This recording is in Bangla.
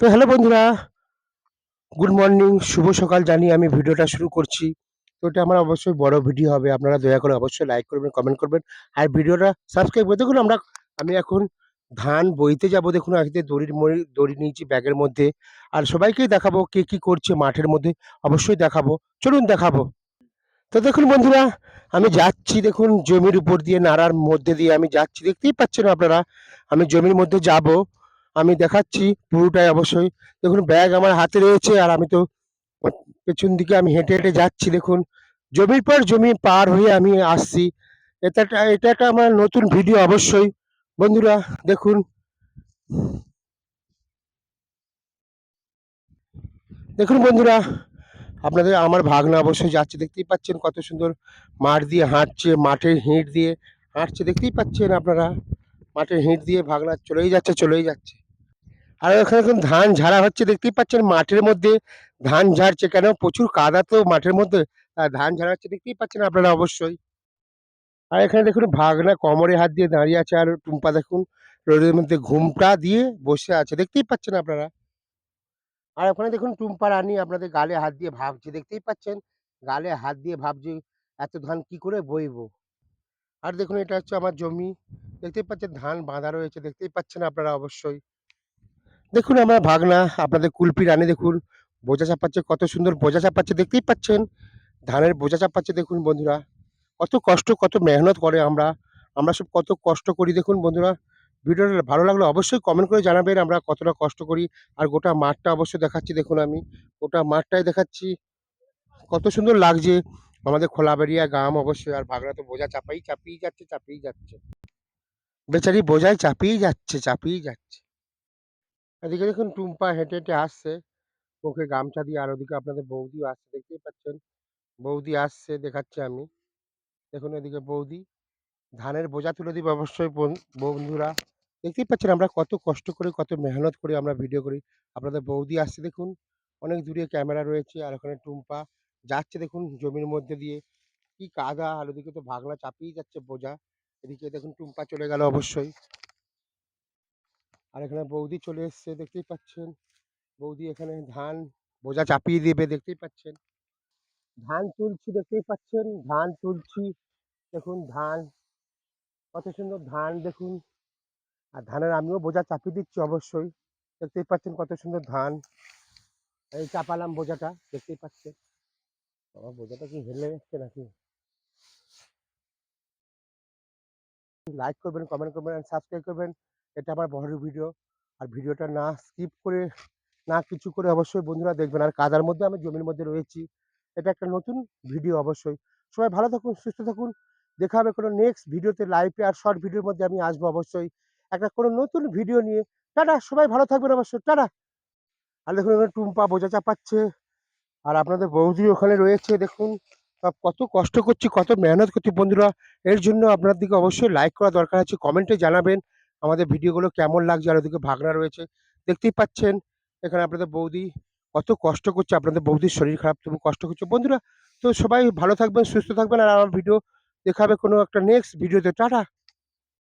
তো হ্যালো বন্ধুরা, গুড মর্নিং, শুভ সকাল জানি আমি ভিডিওটা শুরু করছি। তো এটা আমার অবশ্যই বড় ভিডিও হবে, আপনারা দয়া করে অবশ্যই লাইক করবেন কমেন্ট করবেন। আর ভিডিওটা সাবস্ক্রাইব করে দেখুন, আমরা, আমি এখন ধান বইতে যাব, দেখুন, আজকে দড়ির মড়ি দড়ি নিয়েছি ব্যাগের মধ্যে। আর সবাইকেই দেখাবো কে কি করছে মাঠের মধ্যে, অবশ্যই দেখাবো। চলুন দেখাবো। তো দেখুন বন্ধুরা, আমি যাচ্ছি, দেখুন, জমির উপর দিয়ে নাড়ার মধ্যে দিয়ে আমি যাচ্ছি, দেখতেই পাচ্ছেন আপনারা, আমি জমির মধ্যে যাব। আমি দেখাচ্ছি পুরোটাই অবশ্যই। দেখুন ব্যাগ আমার হাতে রয়েছে আর আমি তো পেছন দিকে আমি হেঁটে হেঁটে যাচ্ছি, দেখুন। জমির পর জমি পার হয়ে আমি আসছি। এটা এটা একটা আমার নতুন ভিডিও অবশ্যই। বন্ধুরা, দেখুন। দেখুন বন্ধুরা, আপনাদের আমার ভাগনা অবশ্যই যাচ্ছে। দেখতেই পাচ্ছেন কত সুন্দর মাঠ দিয়ে হাঁটছে মাঠের হিঁট দিয়ে হাঁটছে। দেখতেই পাচ্ছেন আপনারা মাঠের হিঁট দিয়ে ভাগনা চলেই যাচ্ছে চলেই যাচ্ছে। আর এখানে এখন ধান ঝাড়া হচ্ছে, দেখতেই পাচ্ছেন মাঠের মধ্যে। ধান ঝাড়ছে কেন? প্রচুর কাদা তো মাঠের মধ্যে। ধান ঝাড়া হচ্ছে, দেখতেই পাচ্ছেন আপনারা অবশ্যই। আর এখানে দেখুন, ভাগনা কোমরে হাত দিয়ে দাঁড়িয়ে আছে, আর টুম্পা দেখুন, রোদের মধ্যে ঘুমটা দিয়ে বসে আছে, দেখতেই পাচ্ছেন আপনারা। আর ওখানে দেখুন, টুম্পা রানী আপনাদের গালে হাত দিয়ে ভাবছে, দেখতেই পাচ্ছেন? গালে হাত দিয়ে ভাবছে, এত ধান কি করে বইবো? আর দেখুন, এটা হচ্ছে আমার জমি। দেখতেই পাচ্ছেন, ধান বাঁধা রয়েছে, দেখতেই পাচ্ছেন আপনারা অবশ্যই। দেখুন আমার ভাগনা, আপনাদের কুলপি রানী দেখুন, বোঝা চাপাচ্ছে, কত সুন্দর বোঝা চাপাচ্ছে, দেখতেই পাচ্ছেন। ধানের বোঝা চাপাচ্ছে দেখুন বন্ধুরা, কত কষ্ট, কত মেহনত করে আমরা আমরা সব কত কষ্ট করি দেখুন বন্ধুরা। ভিডিওটা ভালো লাগলে অবশ্যই কমেন্ট করে জানাবেন, আমরা কতটা কষ্ট করি, আর গোটা মাঠটা অবশ্যই দেখাচ্ছি দেখুন আমি, গোটা মাঠটাই দেখাচ্ছি। কত সুন্দর লাগছে, আমাদের খোলাবেরিয়া গ্রাম অবশ্যই, আর ভাগনা তো বোঝা চাপাই চাপিয়ে যাচ্ছে চাপিয়ে যাচ্ছে। বেচারি বোঝাই চাপিয়ে যাচ্ছে চাপিয়ে যাচ্ছে। এদিকে দেখুন টুম্পা হেঁটে হেঁটে আসছে। মুখে গামছা দিয়ে আর ওদিকে আপনাদের বৌদিও আসছে, দেখতেই পাচ্ছেন। বৌদি আসছে, দেখাচ্ছি আমি। দেখুন এদিকে বৌদি। ধানের বোঝা তুলে দিবে অবশ্যই বন- বন্ধুরা। দেখতেই পাচ্ছেন আমরা কত কষ্ট করে, কত মেহনত করে আমরা ভিডিও করি। আপনাদের বৌদি আসছে দেখুন। অনেক দূরে ক্যামেরা রয়েছে আর ওখানে টুম্পা যাচ্ছে দেখুন জমির মধ্যে দিয়ে। কি কাদা আর ওদিকে তো ভাগলা চাপিয়ে যাচ্ছে বোঝা। এদিকে দেখুন টুম্পা চলে গেল অবশ্যই। আর এখানে বৌদি চলে এসছে, দেখতেই পাচ্ছেন। বৌদি এখানে ধান বোঝা চাপিয়ে দেবে, দেখতেই পাচ্ছেন। ধান তুলছি, দেখতেই পাচ্ছেন। ধান তুলছি, দেখুন ধান। কত সুন্দর ধান, দেখুন। আর ধানের আমিও বোঝা চাপিয়ে দিচ্ছি অবশ্যই। দেখতেই পাচ্ছেন কত সুন্দর ধান। এই চাপালাম বোঝাটা, দেখতেই পাচ্ছেন। আমার বোঝাটা কি হেলে যাচ্ছে নাকি? লাইক করবেন, কমেন্ট করবেন, সাবস্ক্রাইব করবেন। এটা আমার বড় ভিডিও আর ভিডিওটা না স্কিপ করে, না কিছু করে অবশ্যই বন্ধুরা দেখবেন। আর কাদার মধ্যে আমি জমির মধ্যে রয়েছি। এটা একটা নতুন ভিডিও অবশ্যই। সবাই ভালো থাকুন, সুস্থ থাকুন। দেখা হবে কোনো নেক্সট ভিডিওতে লাইভে আর শর্ট ভিডিওর মধ্যে আমি আসব অবশ্যই। একটা কোনো নতুন ভিডিও নিয়ে। টাটা! সবাই ভালো থাকবেন অবশ্যই। টাটা! আর দেখুন ওখানে টুম্পা বোঝা চাপাচ্ছে। আর আপনাদের বৌদি ওখানে রয়েছে, দেখুন। সব কত কষ্ট করছি, কত মেহনত করছি বন্ধুরা। এর জন্য আপনার দিকে অবশ্যই লাইক করা দরকার আছে। কমেন্টে জানাবেন। আমাদের ভিডিওগুলো কেমন লাগছে? আর ওদিকে ভাগনা রয়েছে। দেখতেই পাচ্ছেন, এখানে আপনাদের বৌদি কত কষ্ট করছে, আপনাদের বৌদির শরীর খারাপ, তবু কষ্ট করছে। বন্ধুরা, তো সবাই ভালো থাকবেন, সুস্থ থাকবেন, আর আমার ভিডিও দেখাবে কোনো একটা নেক্সট ভিডিওতে টাটা!